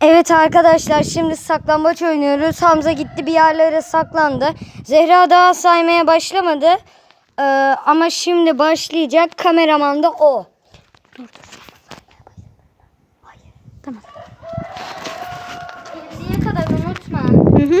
Evet arkadaşlar şimdi saklambaç oynuyoruz. Hamza gitti bir yerlere saklandı. Zehra daha saymaya başlamadı. Ee, ama şimdi başlayacak. Kameraman da o. Tamam. Niye kadar unutma. Hı hı.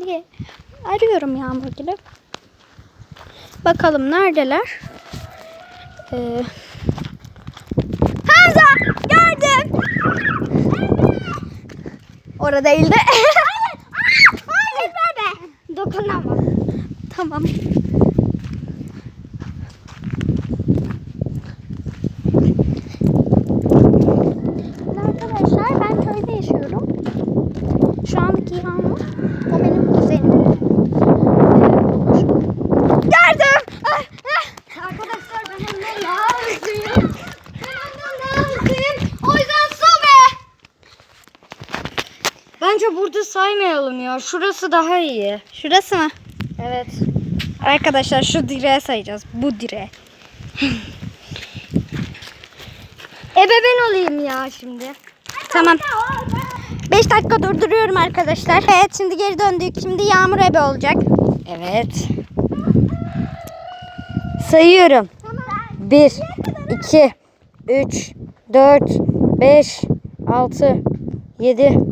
diye arıyorum yağmurgil'i. Bakalım neredeler? Ee... Hamza! Gördüm! Orada değildi. burada saymayalım ya. Şurası daha iyi. Şurası mı? Evet. Arkadaşlar şu direğe sayacağız. Bu direğe. Ebe ben olayım ya şimdi. Tamam. 5 dakika durduruyorum arkadaşlar. Evet şimdi geri döndük. Şimdi Yağmur ebe olacak. Evet. Sayıyorum. 1, 2, 3, 4, 5, 6, 7,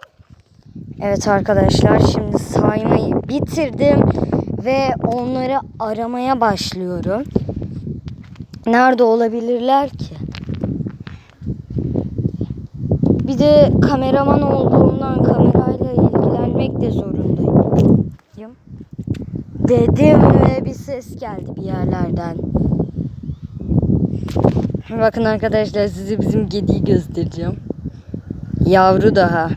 Evet arkadaşlar şimdi saymayı bitirdim ve onları aramaya başlıyorum. Nerede olabilirler ki? Bir de kameraman olduğumdan kamerayla ilgilenmek de zorundayım. Dedim ve bir ses geldi bir yerlerden. Bakın arkadaşlar size bizim kediyi göstereceğim. Yavru daha.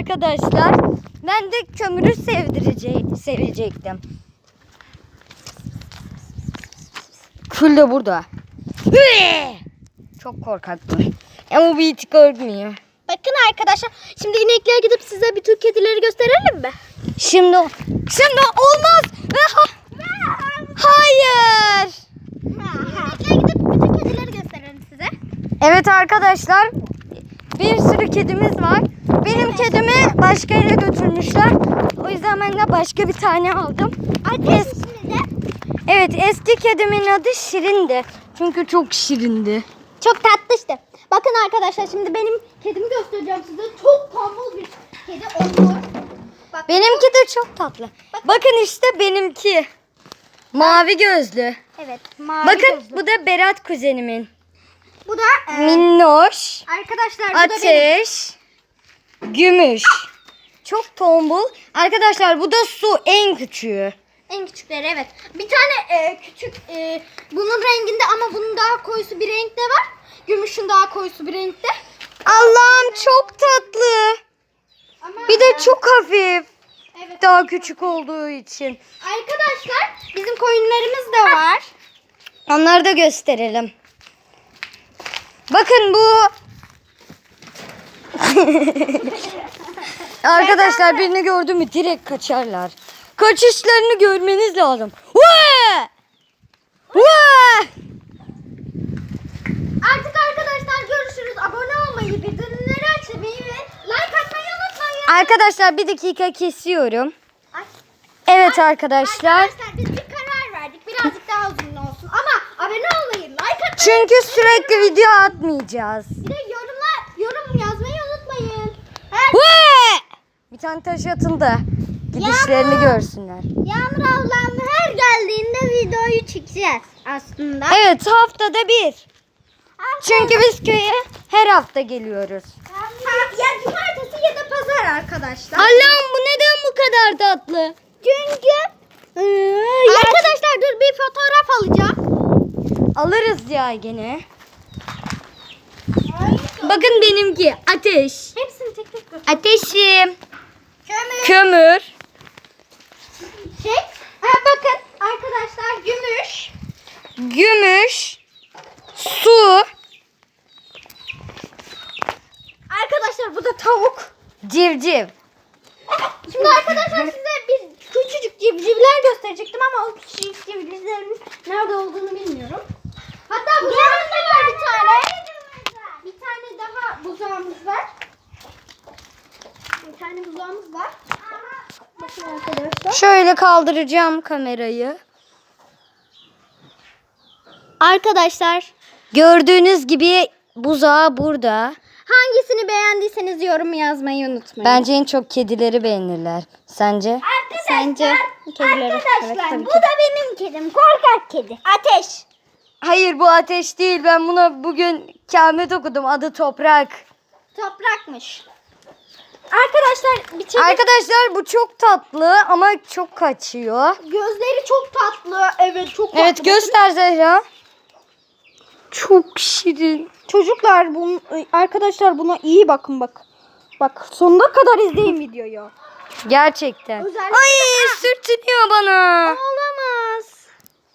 Arkadaşlar. Ben de kömürü sevdirece sevecektim. Kül de burada. Çok korkaktı. Ama bu hiç korkmuyor. Bakın arkadaşlar. Şimdi inekliğe gidip size bütün kedileri gösterelim mi? Şimdi şimdi olmaz. Hayır. İnekliğe gidip bütün kedileri gösterelim size. Evet arkadaşlar. Bir sürü kedimiz var. Benim kedimi başka yere götürmüşler. O yüzden ben de başka bir tane aldım. Es- Şimdi de evet eski kedimin adı Şirin'di. Çünkü çok şirindi. Çok tatlı işte. Bakın arkadaşlar şimdi benim kedimi göstereceğim size. Çok tombul bir kedi olur. Bak, Benimki de çok tatlı. Bakın işte benimki. Mavi gözlü. Evet. Mavi Bakın gözlü. bu da Berat kuzenimin. Bu da e, Minnoş. arkadaşlar bu da benim. Gümüş. Çok tombul. Arkadaşlar bu da su en küçüğü. En küçükleri evet. Bir tane e, küçük e, bunun renginde ama bunun daha koyusu bir renkte var. Gümüşün daha koyusu bir renkte. Allah'ım çok tatlı. Ama Bir de e, çok hafif. evet. Daha küçük olduğu için. Arkadaşlar bizim koyunlarımız da var. Onları da gösterelim. Bakın bu Arkadaşlar birini gördü mü direkt kaçarlar. Kaçışlarını görmeniz lazım. Vee! Vee! Artık arkadaşlar görüşürüz. Abone olmayı, bildirimleri açmayı ve like atmayı unutmayın. Arkadaşlar bir dakika kesiyorum. Evet Ay. arkadaşlar. Arkadaşlar biz bir karar verdik. Birazcık daha uzun olsun. Ama abone olmayı, like atmayı. Çünkü sürekli video atmayacağız. Bir de yorumlar, yorum yazmayı unutmayın. Vee! Bir tane taş atın da gidişlerini Yağmur. görsünler. Yağmur ablam her geldiğinde videoyu çekeceğiz aslında. Evet haftada bir. Çünkü biz köye her hafta geliyoruz. ya cumartesi ya da pazar arkadaşlar. Allah'ım bu neden bu kadar tatlı? Çünkü arkadaşlar dur bir fotoğraf alacağım. Alırız ya gene. Bakın benimki ateş. Hepsini tek tek göster. Ateşim. Kömür. Kömür. Şey. Ha, bakın arkadaşlar gümüş. Gümüş. Su. Arkadaşlar bu da tavuk. Civciv. Şimdi arkadaşlar size bir küçücük civcivler gösterecektim ama o küçücük civcivlerin nerede olduğunu bilmiyorum. Hatta bu yanında var bir tane. Bir tane daha buzağımız var. Bir tane buzağımız var. Bakın arkadaşlar. Şöyle kaldıracağım kamerayı. Arkadaşlar Gördüğünüz gibi buzağı burada. hangisini beğendiyseniz yorum yazmayı unutmayın. Bence en çok kedileri beğenirler. Sence? Arkadaşlar, Sence kedileri. Arkadaşlar, bu da benim kedim. Korkak kedi. Ateş. Hayır bu ateş değil. Ben buna bugün kâhmet okudum. Adı Toprak. Toprakmış. Arkadaşlar bir çocuk Arkadaşlar bu çok tatlı ama çok kaçıyor. gözleri çok tatlı. Evet çok tatlı. Evet göster Zehra. Çok şirin. Çocuklar bun arkadaşlar buna iyi bakın bak. Bak sonuna kadar izleyin videoyu. Gerçekten. Özellikle- Ay sürtünüyor bana. Olamaz.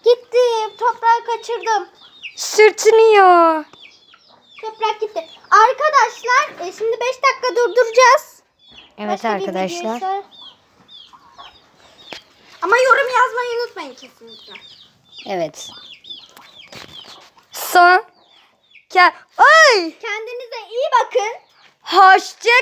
Gitti. Toprağı kaçırdım. Sürtünüyor. Toprak gitti. Arkadaşlar e, şimdi 5 dakika durduracağız. Evet Başka arkadaşlar. Ama yorum yazmayı unutmayın kesinlikle. Evet. Son. Ke Ay! Kendinize iyi bakın. Hoşçakalın.